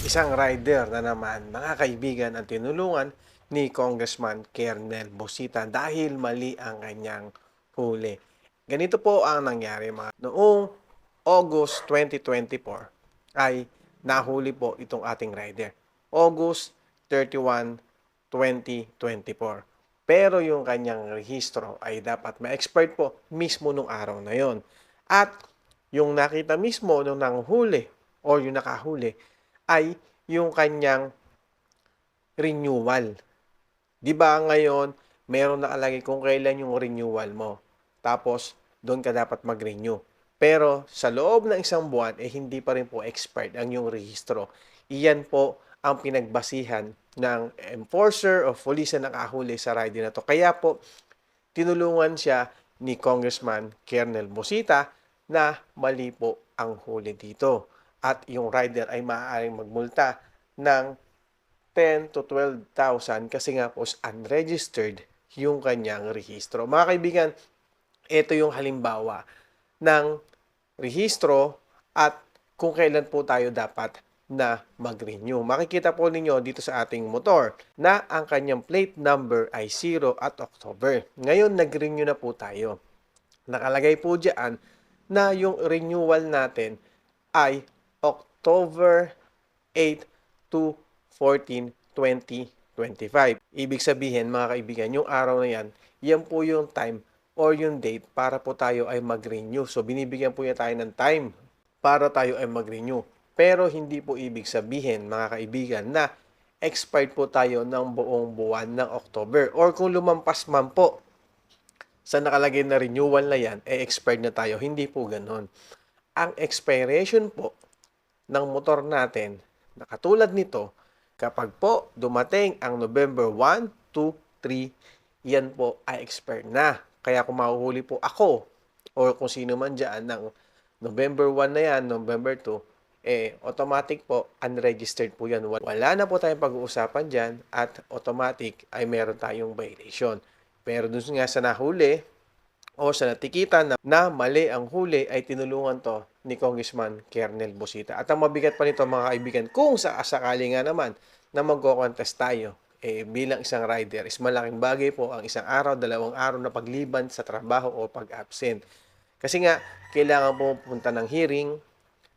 Isang rider na naman, mga kaibigan, ang tinulungan ni Congressman Kernel Bosita dahil mali ang kanyang huli. Ganito po ang nangyari mga noong August 2024 ay nahuli po itong ating rider. August 31, 2024. Pero yung kanyang rehistro ay dapat ma-expert po mismo nung araw na yon. At yung nakita mismo nung nanghuli o yung nakahuli ay yung kanyang renewal. 'Di ba ngayon, meron nakalagay kung kailan yung renewal mo. Tapos doon ka dapat mag-renew. Pero sa loob ng isang buwan eh hindi pa rin po expired ang yung rehistro. Iyan po ang pinagbasihan ng enforcer o police na nakahuli sa rider na to. Kaya po tinulungan siya ni Congressman Kernel Bosita na mali po ang huli dito. At yung rider ay maaaring magmulta ng 10 to 12,000 kasi nga po unregistered yung kanyang rehistro. Mga kaibigan, ito yung halimbawa ng rehistro at kung kailan po tayo dapat na mag-renew. Makikita po ninyo dito sa ating motor na ang kanyang plate number ay 0 at October. Ngayon, nag-renew na po tayo. Nakalagay po dyan na yung renewal natin ay October 8 to 14, 2025. Ibig sabihin, mga kaibigan, yung araw na yan, yan po yung time or yung date para po tayo ay mag-renew. So, binibigyan po niya tayo ng time para tayo ay mag-renew. Pero hindi po ibig sabihin, mga kaibigan, na expired po tayo ng buong buwan ng October. Or kung lumampas man po sa nakalagay na renewal na yan, eh expired na tayo. Hindi po ganon. Ang expiration po ng motor natin, na katulad nito, kapag po dumating ang November 1, 2, 3, yan po ay expired na. Kaya kung mahuhuli po ako or kung sino man dyan ng November 1 na yan, November 2, eh, automatic po, unregistered po yan. Wala na po tayong pag-uusapan dyan at automatic ay meron tayong violation. Pero dun nga sa nahuli o sa natikitan na, na mali ang huli ay tinulungan to ni Congressman Kernel Bosita. At ang mabigat pa nito mga kaibigan, kung sa sakali nga naman na magko-contest tayo, eh, bilang isang rider is malaking bagay po ang isang araw, dalawang araw na pagliban sa trabaho o pag-absent. Kasi nga, kailangan po pumunta ng hearing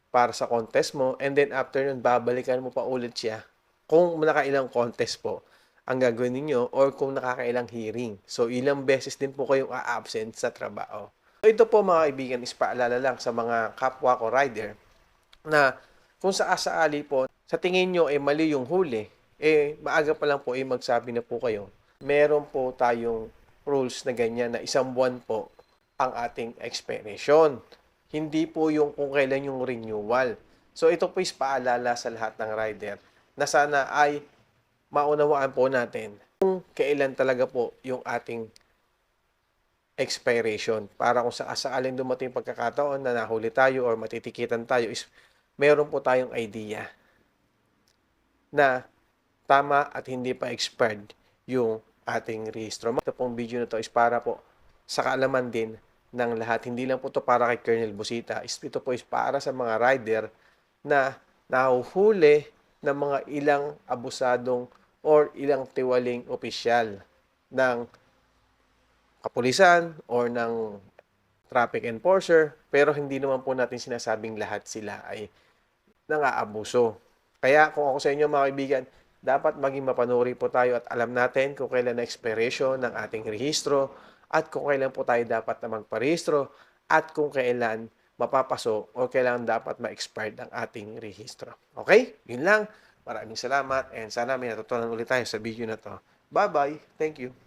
para sa contest mo and then after nun, babalikan mo pa ulit siya kung nakailang contest po ang gagawin ninyo or kung nakakailang hearing. So, ilang beses din po kayong a-absent sa trabaho. So, ito po mga kaibigan is paalala lang sa mga kapwa ko rider na kung sa asaali po, sa tingin nyo eh, mali yung huli, eh maaga pa lang po eh magsabi na po kayo. Meron po tayong rules na ganyan na isang buwan po ang ating expiration. Hindi po yung kung kailan yung renewal. So ito po is paalala sa lahat ng rider na sana ay maunawaan po natin kung kailan talaga po yung ating expiration. Para kung sa sakaling dumating pagkakataon na nahuli tayo or matitikitan tayo is meron po tayong idea na tama at hindi pa expired yung ating rehistro. Ito pong video na to is para po sa kaalaman din ng lahat. Hindi lang po to para kay Colonel Busita. Ito po is para sa mga rider na nahuhuli ng mga ilang abusadong or ilang tiwaling opisyal ng kapulisan or ng traffic enforcer pero hindi naman po natin sinasabing lahat sila ay nangaabuso. Kaya kung ako sa inyo mga kaibigan, dapat maging mapanuri po tayo at alam natin kung kailan na expiration ng ating rehistro at kung kailan po tayo dapat na magparehistro at kung kailan mapapaso o kailan dapat ma-expired ang ating rehistro. Okay? Yun lang. Maraming salamat and sana may natutunan ulit tayo sa video na to. Bye-bye. Thank you.